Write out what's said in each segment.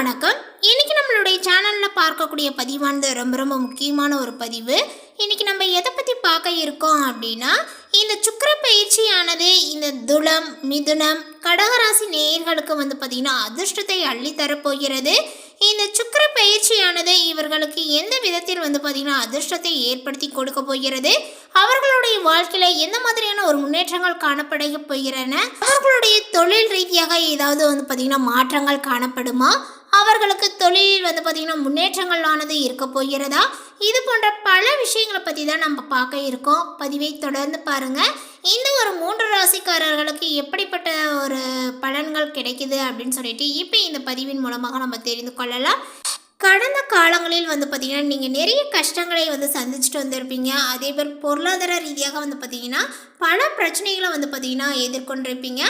வணக்கம். இன்னைக்கு நம்மளுடைய சேனலில் பார்க்கக்கூடிய பதிவானது ரொம்ப ரொம்ப முக்கியமான ஒரு பதிவு. இன்னைக்கு நம்ம எதை பற்றி பார்க்க இருக்கோம் அப்படின்னா இந்த சுக்கிர பயிற்சியானது இந்த துளம் மிதுனம் கடகராசி நேயர்களுக்கு வந்து பார்த்திங்கன்னா அதிர்ஷ்டத்தை அள்ளி தரப்போகிறது இந்த சுக்கிர பயிற்சியானது இவர்களுக்கு எந்த விதத்தில் வந்து பார்த்திங்கன்னா அதிர்ஷ்டத்தை ஏற்படுத்தி கொடுக்க போகிறது? அவர்களுடைய வாழ்க்கையில் எந்த மாதிரியான ஒரு முன்னேற்றங்கள் காணப்பட போகிறன? அவர்களுடைய தொழில் ரீதியாக ஏதாவது வந்து பார்த்திங்கன்னா மாற்றங்கள் காணப்படுமா? அவர்களுக்கு தொழிலில் வந்து பார்த்திங்கன்னா முன்னேற்றங்கள் ஆனது இருக்க போகிறதா? இது போன்ற பல விஷயங்களை பற்றி தான் நம்ம பார்க்க இருக்கோம். பதிவை தொடர்ந்து பாருங்கள் இந்த ஒரு மூன்று ராசிக்காரர்களுக்கு எப்படிப்பட்ட ஒரு பலன்கள் கிடைக்குது அப்படின்னு சொல்லிட்டு இப்போ இந்த பதிவின் மூலமாக நம்ம தெரிந்து கொள்ளலாம். கடந்த காலங்களில் வந்து பார்த்திங்கன்னா நீங்கள் நிறைய கஷ்டங்களை வந்து சந்திச்சுட்டு வந்திருப்பீங்க. அதே போல் பொருளாதார ரீதியாக வந்து பார்த்திங்கன்னா பல பிரச்சனைகளை வந்து பார்த்திங்கன்னா எதிர்கொண்டிருப்பீங்க.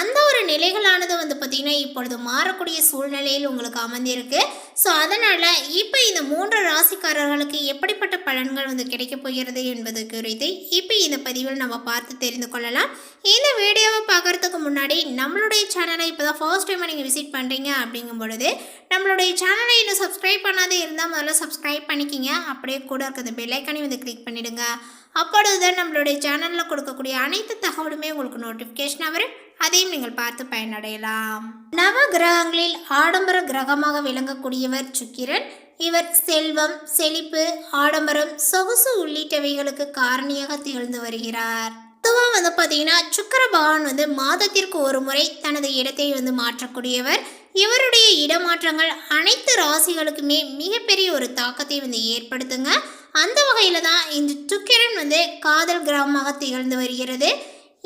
அந்த ஒரு நிலைகளானது வந்து பார்த்திங்கன்னா இப்பொழுது மாறக்கூடிய சூழ்நிலையில் உங்களுக்கு அமர்ந்திருக்கு. ஸோ அதனால் இப்போ இந்த மூன்று ராசிக்காரர்களுக்கு எப்படிப்பட்ட பலன்கள் வந்து கிடைக்க போகிறது என்பது குறித்து இப்போ இந்த பதிவில் நம்ம பார்த்து தெரிந்து கொள்ளலாம். இந்த வீடியோவை பார்க்குறதுக்கு முன்னாடி நம்மளுடைய சேனலை இப்போ தான் ஃபர்ஸ்ட் டைம் நீங்கள் விசிட் பண்ணுறீங்க அப்படிங்கும் பொழுது நம்மளுடைய சேனலை இன்னும் சப்ஸ்கிரைப் பண்ணாதே இருந்தால் முதல்ல சப்ஸ்கிரைப் பண்ணிக்கிங்க. அப்படியே கூட இருக்கிறது பெல்லைக்கானே வந்து கிளிக் பண்ணிவிடுங்க அப்பொழுது தான் நம்மளுடைய சேனலில் கொடுக்கக்கூடிய அனைத்து தகவலுமே உங்களுக்கு நோட்டிஃபிகேஷனாக வரும். அதையும் நீங்கள் பார்த்து பயனடையலாம். நவ கிரகங்களில் ஆடம்பர கிரகமாக விளங்கக்கூடியவர் சுக்கிரன். இவர் செல்வம் செழிப்பு ஆடம்பரம் சொகுசு உள்ளிட்டவைகளுக்கு காரணியாக திகழ்ந்து வருகிறார். பொதுவாக வந்து பார்த்தீங்கன்னா சுக்கர பகவான் வந்து மாதத்திற்கு ஒரு முறை தனது இடத்தை வந்து மாற்றக்கூடியவர். இவருடைய இடமாற்றங்கள் அனைத்து ராசிகளுக்குமே மிகப்பெரிய ஒரு தாக்கத்தை வந்து ஏற்படுத்துங்க. அந்த வகையில் தான் இந்த சுக்கிரன் வந்து காதல் கிரகமாக திகழ்ந்து வருகிறது.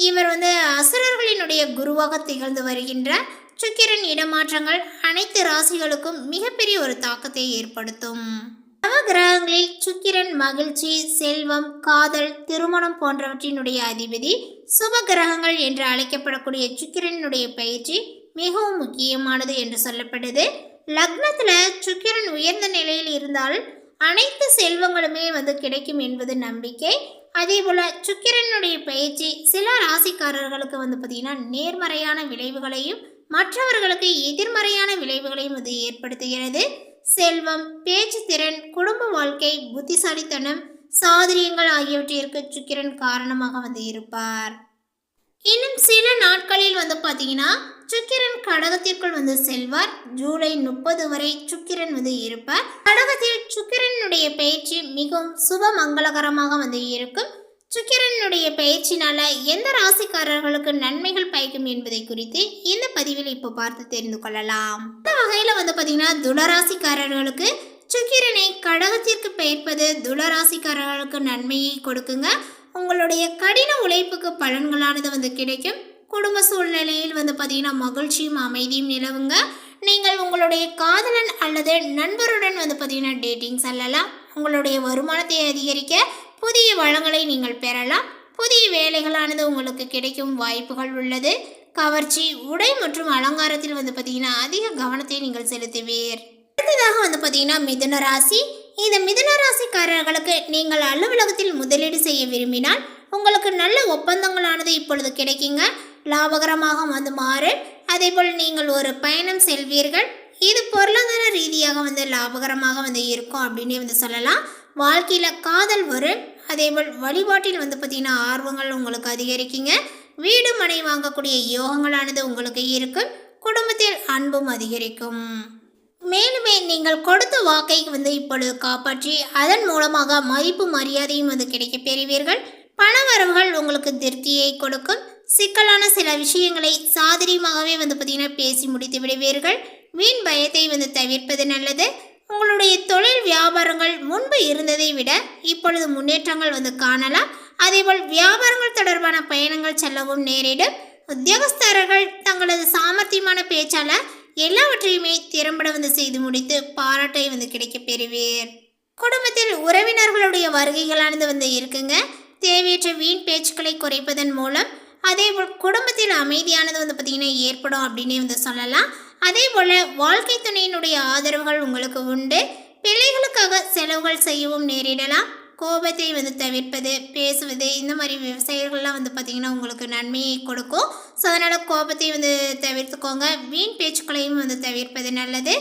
இவர் வந்து அசுரர்களினுடைய குருவாக திகழ்ந்து வருகின்ற சுக்கிரன் இடமாற்றங்கள் அனைத்து ராசிகளுக்கும் மிகப்பெரிய ஒரு தாக்கத்தை ஏற்படுத்தும். நவ கிரகங்களில் சுக்கிரன் மகிழ்ச்சி செல்வம் காதல் திருமணம் போன்றவற்றினுடைய அதிபதி சுப கிரகங்கள் என்று அழைக்கப்படக்கூடிய சுக்கிரனுடைய பயிற்சி மிகவும் முக்கியமானது என்று சொல்லப்படுது லக்னத்தில் சுக்கிரன் உயர்ந்த நிலையில் இருந்தால் அனைத்து செல்வங்களுமே வந்து கிடைக்கும் என்பது நம்பிக்கை. அதே போல் சுக்கிரனுடைய பயிற்சி சில ராசிக்காரர்களுக்கு வந்து பார்த்திங்கன்னா நேர்மறையான விளைவுகளையும் மற்றவர்களுக்கு எதிர்மறையான விளைவுகளையும் இது ஏற்படுத்துகிறது. செல்வம் பேச்சு திறன் குடும்ப வாழ்க்கை புத்திசாலித்தனம் சாதரியங்கள் ஆகியவற்றிற்கு சுக்கிரன் காரணமாக வந்து இருப்பார். இன்னும் சில நாட்களில் வந்து பார்த்தீங்கன்னா சுக்கிரன் கடகத்திற்குள் வந்து செல்வார். ஜூலை முப்பது வரை சுக்கிரன் வந்து இருப்பார். கடகத்தில் சுக்கிரனுடைய பயிற்சி மிகவும் சுப மங்களகரமாக வந்து இருக்கும். சுக்கிரனுடைய பயிற்சினால எந்த ராசிக்காரர்களுக்கு நன்மைகள் பயக்கும் என்பதை குறித்து இந்த பதிவில் இப்போ பார்த்து தெரிந்து கொள்ளலாம். இந்த வகையில் வந்து பார்த்தீங்கன்னா துளராசிக்காரர்களுக்கு சுக்கிரனை கடகத்திற்கு பெயர்ப்பது துளராசிக்காரர்களுக்கு நன்மையை கொடுக்குங்க. உங்களுடைய கடின உழைப்புக்கு பலன்களானது வந்து கிடைக்கும். குடும்ப சூழ்நிலையில் வந்து பார்த்தீங்கன்னா மகிழ்ச்சியும் அமைதியும் நிலவுங்க. நீங்கள் உங்களுடைய காதலன் அல்லது நண்பருடன் வந்து பார்த்தீங்கன்னா டேட்டிங் செல்லலாம். உங்களுடைய வருமானத்தை அதிகரிக்க புதிய வளங்களை நீங்கள் பெறலாம். புதிய வேலைகளானது உங்களுக்கு கிடைக்கும் வாய்ப்புகள் உள்ளது. கவர்ச்சி உடை மற்றும் அலங்காரத்தில் வந்து பார்த்தீங்கன்னா அதிக கவனத்தை நீங்கள் செலுத்துவீர். அடுத்ததாக வந்து பார்த்தீங்கன்னா மிதுன ராசி. இந்த மிதுன ராசிக்காரர்களுக்கு நீங்கள் அலுவலகத்தில் முதலீடு செய்ய விரும்பினால் உங்களுக்கு நல்ல ஒப்பந்தங்களானது இப்பொழுது கிடைக்குங்க. லாபகரமாக வந்து மாறும். அதேபோல் நீங்கள் ஒரு பயணம் செல்வீர்கள். இது பொருளாதார ரீதியாக வந்து லாபகரமாக வந்து இருக்கும் அப்படின்னு வந்து சொல்லலாம். வாழ்க்கையில் காதல் வரும். அதேபோல் வழிபாட்டில் வந்து பார்த்திங்கன்னா ஆர்வங்கள் உங்களுக்கு அதிகரிக்குங்க. வீடு மனை வாங்கக்கூடிய யோகங்களானது உங்களுக்கு இருக்கும். குடும்பத்தில் அன்பும் அதிகரிக்கும். மேலுமே நீங்கள் கொடுத்த வாக்கை வந்து இப்பொழுது காப்பாற்றி அதன் மூலமாக மதிப்பு மரியாதையும் வந்து கிடைக்கப் பெறுவீர்கள். பண வரவுகள் உங்களுக்கு திருப்தியை கொடுக்கும். சிக்கலான சில விஷயங்களை சாதரியமாகவே வந்து பார்த்தீங்கன்னா பேசி முடித்து விடுவீர்கள். வீண் பயத்தை வந்து தவிர்ப்பது நல்லது. உங்களுடைய தொழில் வியாபாரங்கள் முன்பு இருந்ததை விட இப்பொழுது முன்னேற்றங்கள் வந்து காணலாம். அதேபோல் வியாபாரங்கள் தொடர்பான பயணங்கள் செல்லவும் நேரிடும். உத்தியோகஸ்தர்கள் தங்களது சாமர்த்தியமான பேச்சால எல்லாவற்றையுமே திறம்பட வந்து செய்து முடித்து பாராட்டை வந்து கிடைக்கப் பெறுவீர். குடும்பத்தில் உறவினர்களுடைய வருகைகளானது வந்து இருக்குங்க. தேவையற்ற வீண் பேச்சுக்களை குறைப்பதன் மூலம் அதே போல் குடும்பத்தில் அமைதியானது வந்து பார்த்திங்கன்னா ஏற்படும் அப்படின்னே வந்து சொல்லலாம். அதே போல் வாழ்க்கை துணையினுடைய ஆதரவுகள் உங்களுக்கு உண்டு. பிள்ளைகளுக்காக செலவுகள் செய்யவும் நேரிடலாம். கோபத்தை வந்து தவிர்ப்பது பேசுவது இந்த மாதிரி விவசாயிகள்லாம் வந்து பார்த்திங்கன்னா உங்களுக்கு நன்மையை கொடுக்கும். ஸோ அதனால் கோபத்தை வந்து தவிர்த்துக்கோங்க. வீண் பேச்சுக்களையும் வந்து தவிர்ப்பது நல்லது.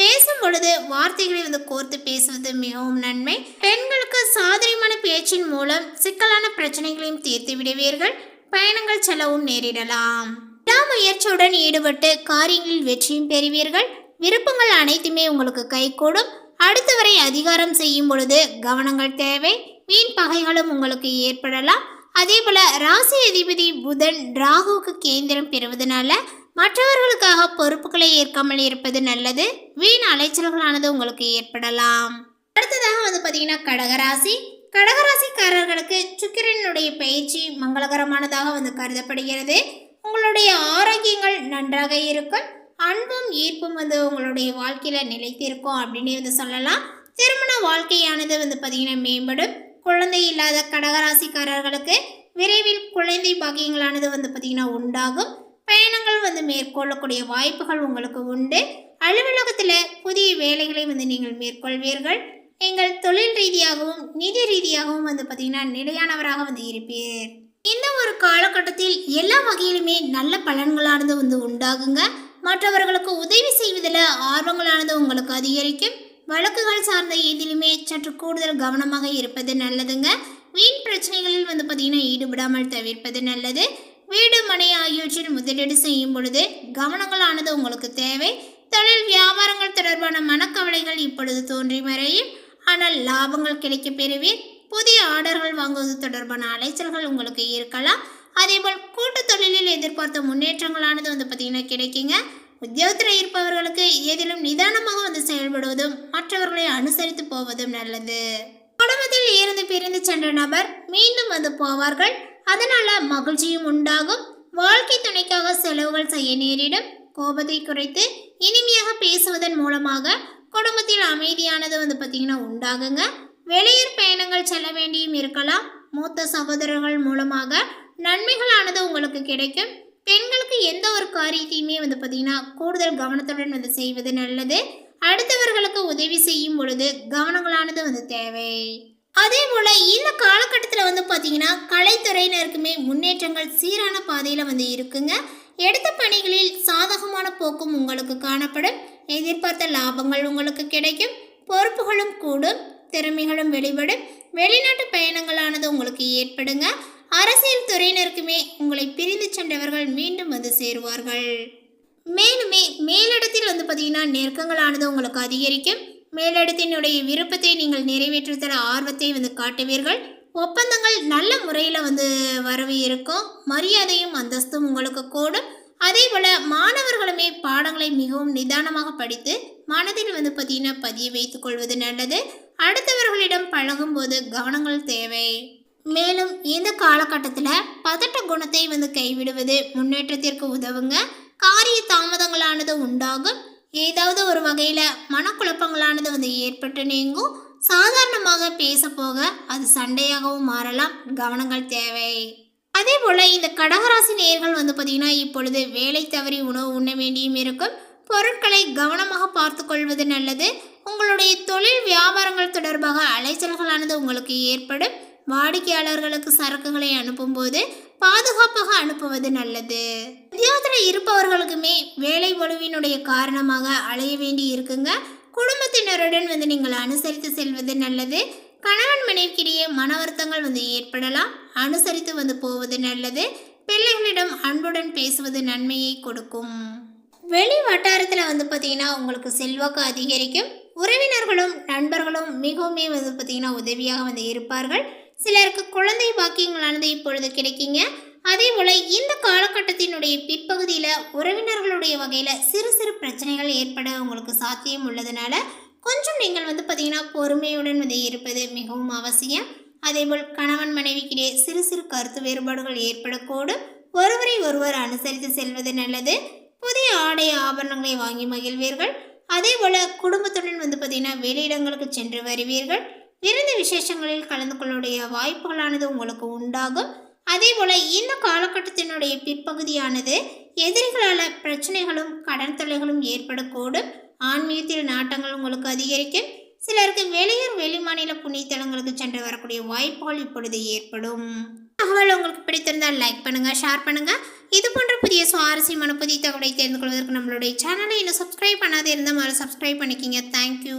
பேசும் பொழுது வார்த்தைகளை வந்து கோர்த்து பேசுவது மிகவும் நன்மை. பெண்களுக்கு சாதனையான பேச்சின் மூலம் சிக்கலான பிரச்சனைகளையும் தீர்த்து விடுவீர்கள். பயணங்கள் செலவும் நேரிடலாம். விடாமுயற்சியுடன் ஈடுபட்டு காரியங்களில் வெற்றியும் பெறுவீர்கள். விருப்பங்கள் அனைத்துமே உங்களுக்கு கைகூடும். அடுத்தவரை அதிகாரம் செய்யும் பொழுது கவனங்கள் தேவை. வீண் பகைகளும் உங்களுக்கு ஏற்படலாம். அதே போல ராசி அதிபதி புதன் ராகுவுக்கு கேந்திரம் பெறுவதனால மற்றவர்களுக்காக பொறுப்புகளை ஏற்காமல் இருப்பது நல்லது. வீண் அலைச்சல்களானது உங்களுக்கு ஏற்படலாம். அடுத்ததாக வந்து பார்த்தீங்கன்னா கடகராசி. கடகராசிக்காரர்களுக்கு சுக்கிரனுடைய பயிற்சி மங்களகரமானதாக வந்து கருதப்படுகிறது. உங்களுடைய ஆரோக்கியங்கள் நன்றாக இருக்கும். அன்பும் ஈர்ப்பும் வந்து உங்களுடைய வாழ்க்கையில் நிலைத்திருக்கும் அப்படின்னு வந்து சொல்லலாம். திருமண வாழ்க்கையானது வந்து பார்த்தீங்கன்னா மேம்படும். குழந்தை இல்லாத கடகராசிக்காரர்களுக்கு விரைவில் குழந்தை பாக்கியங்களானது வந்து பார்த்தீங்கன்னா உண்டாகும். பயணங்கள் வந்து மேற்கொள்ளக்கூடிய வாய்ப்புகள் உங்களுக்கு உண்டு. அலுவலகத்தில் புதிய வேலைகளை வந்து நீங்கள் மேற்கொள்வீர்கள். எங்கள் தொழில் ரீதியாகவும் நிதி ரீதியாகவும் வந்து பார்த்தீங்கன்னா நிலையானவராக வந்து இருப்பீர். இந்த ஒரு காலகட்டத்தில் எல்லா வகையிலுமே நல்ல பலன்களானது வந்து உண்டாகுங்க. மற்றவர்களுக்கு உதவி செய்வதில் ஆர்வங்களானது உங்களுக்கு அதிகரிக்கும். வழக்குகள் சார்ந்த எதிலுமே சற்று கூடுதல் கவனமாக இருப்பது நல்லதுங்க. வீண் பிரச்சனைகளில் வந்து பார்த்தீங்கன்னா ஈடுபடாமல் தவிர்ப்பது நல்லது. வீடு மனை ஆகியவற்றில் முதலீடு செய்யும் பொழுது கவனங்களானது உங்களுக்கு தேவை. தொழில் வியாபாரங்கள் தொடர்பான மனக்கவலைகள் இப்பொழுது தோன்றி மறையும். ஆனால் லாபங்கள் கிடைக்க பெறுவீர். புதிய ஆர்டர்கள் வாங்குவது தொடர்பான அலைச்சல்கள் உங்களுக்கு இருக்கலாம். அதேபோல் கூட்டு தொழிலில் எதிர்பார்த்த முன்னேற்றங்களானது வந்து பார்த்தீங்கன்னா கிடைக்குங்க. உத்தியோகத்தில் இருப்பவர்களுக்கு ஏதிலும் நிதானமாக வந்து செயல்படுவதும் மற்றவர்களை அனுசரித்து போவதும் நல்லது. குடும்பத்தில் இருந்து பிரிந்து சென்ற நபர் மீண்டும் வந்து போவார்கள். அதனால மகிழ்ச்சியும் உண்டாகும். வாழ்க்கை துணைக்காக செலவுகள் செய்ய நேரிடும். கோபத்தை குறைத்து இனிமையாக பேசுவதன் மூலமாக குடும்பத்தில் அமைதியானது வந்து பார்த்திங்கன்னா உண்டாகுங்க. வெளியூர் பயணங்கள் செல்ல வேண்டியும் இருக்கலாம். மூத்த சகோதரர்கள் மூலமாக நன்மைகளானது உங்களுக்கு கிடைக்கும். பெண்களுக்கு எந்த ஒரு காரியத்தையுமே வந்து பார்த்திங்கன்னா கூடுதல் கவனத்துடன் வந்து செய்வது நல்லது. அடுத்தவர்களுக்கு உதவி செய்யும் பொழுது கவனங்களானது வந்து தேவை. அதே போல் இந்த காலகட்டத்தில் வந்து பார்த்திங்கன்னா கலைத்துறையினருக்குமே முன்னேற்றங்கள் சீரான பாதையில் வந்து இருக்குங்க. எடுத்த பணிகளில் சாதகமான போக்கும் உங்களுக்கு காணப்படும். எதிர்பார்த்த லாபங்கள் உங்களுக்கு கிடைக்கும். பொறுப்புகளும் கூடும். திறமைகளும் வெளிப்படும். வெளிநாட்டு பயணங்களானது உங்களுக்கு ஏற்படுங்க. அரசியல் துறையினருக்குமே உங்களை பிரிந்து சென்றவர்கள் மீண்டும் வந்து சேருவார்கள். மேலுமே மேலிடத்தில் வந்து பார்த்தீங்கன்னா நெருக்கங்களானது உங்களுக்கு அதிகரிக்கும். மேலிடத்தினுடைய விருப்பத்தை நீங்கள் நிறைவேற்றுத்தர ஆர்வத்தை வந்து காட்டுவீர்கள். ஒப்பந்தங்கள் நல்ல முறையில் வந்து வரவு இருக்கும். மரியாதையும் அந்தஸ்தும் உங்களுக்கு கூடும். அதே போல் மாணவர்களுமே பாடங்களை மிகவும் நிதானமாக படித்து மனதில் வந்து பார்த்தீங்கன்னா பதிய வைத்துக் கொள்வது நல்லது. அடுத்தவர்களிடம் பழகும்போது கவனங்கள் தேவை. மேலும் இந்த காலகட்டத்தில் பதட்ட குணத்தை வந்து கைவிடுவது முன்னேற்றத்திற்கு உதவுங்க. காரிய தாமதங்களானது உண்டாகும். ஏதாவது ஒரு வகையில் மனக்குழப்பங்களானது வந்து ஏற்பட்டு நீங்கும். சாதாரணமாக பேச போக அது சண்டையாகவும் மாறலாம். கவனங்கள் தேவை. அதே போல் இந்த கடகராசி நேயர்கள் வந்து பார்த்திங்கன்னா இப்பொழுது வேலை தவறி உணவு உண்ண வேண்டியும் இருக்கும். பொருட்களை கவனமாக பார்த்து கொள்வது நல்லது. உங்களுடைய தொழில் வியாபாரங்கள் தொடர்பாக அலைச்சல்களானது உங்களுக்கு ஏற்படும். வாடிக்கையாளர்களுக்கு சரக்குகளை அனுப்பும்போது பாதுகாப்பாக அனுப்புவது நல்லது. உத்தியோகத்தில் இருப்பவர்களுக்குமே வேலை ஒழுவினுடைய காரணமாக அலைய வேண்டி இருக்குங்க. குடும்பத்தினருடன் வந்து நீங்கள் அனுசரித்து செல்வது நல்லது. கணவன் மனைவிக்கிடையே மன வருத்தங்கள் வந்து ஏற்படலாம். அனுசரித்து வந்து போவது நல்லது. பிள்ளைகளிடம் அன்புடன் பேசுவது நன்மையை கொடுக்கும். வெளி வட்டாரத்தில் வந்து பார்த்தீங்கன்னா உங்களுக்கு செல்வாக்கு அதிகரிக்கும். உறவினர்களும் நண்பர்களும் மிகவுமே வந்து பார்த்தீங்கன்னா உதவியாக வந்து இருப்பார்கள். சிலருக்கு குழந்தை பாக்கியங்களானது இப்பொழுது கிடைக்குங்க. அதே போல் இந்த காலகட்டத்தினுடைய பிற்பகுதியில் உறவினர்களுடைய வகையில் சிறு சிறு பிரச்சனைகள் ஏற்பட உங்களுக்கு சாத்தியம் உள்ளதுனால கொஞ்சம் நீங்கள் வந்து பார்த்தீங்கன்னா பொறுமையுடன் வந்து இருப்பது மிகவும் அவசியம். அதேபோல் கணவன் மனைவிக்கிடையே சிறு சிறு கருத்து வேறுபாடுகள் ஏற்படக்கூடும். ஒருவரை ஒருவர் அனுசரித்து செல்வது நல்லது. புதிய ஆடை ஆபரணங்களை வாங்கி மகிழ்வீர்கள். அதே போல குடும்பத்துடன் வந்து பார்த்தீங்கன்னா வெளியிடங்களுக்கு சென்று வருவீர்கள். விருந்து விசேஷங்களில் கலந்து கொள்ளக்கூடிய வாய்ப்புகளானது உங்களுக்கு உண்டாகும். அதே போல் இந்த காலகட்டத்தினுடைய பிற்பகுதியானது எதிரிகளால் பிரச்சனைகளும் கடன் தொல்லைகளும் ஏற்படக்கூடும். ஆன்மீகத்தில் நாட்டங்கள் உங்களுக்கு அதிகரிக்கும். சிலருக்கு வெளியூர் வெளிமாநில புண்ணியத்தலங்களுக்கு சென்று வரக்கூடிய வாய்ப்புகள் இப்பொழுது ஏற்படும். தகவல் உங்களுக்கு பிடித்திருந்தால் லைக் பண்ணுங்கள் ஷேர் பண்ணுங்கள் இது போன்ற புதிய சுவாரஸ்யமான புதிய தகவலை தெரிந்து கொள்வதற்கு நம்மளுடைய சேனலை இன்னும் சப்ஸ்கிரைப் பண்ணாതെ இருந்தால் மறு சப்ஸ்கிரைப் பண்ணிக்கிங்க. தேங்க்யூ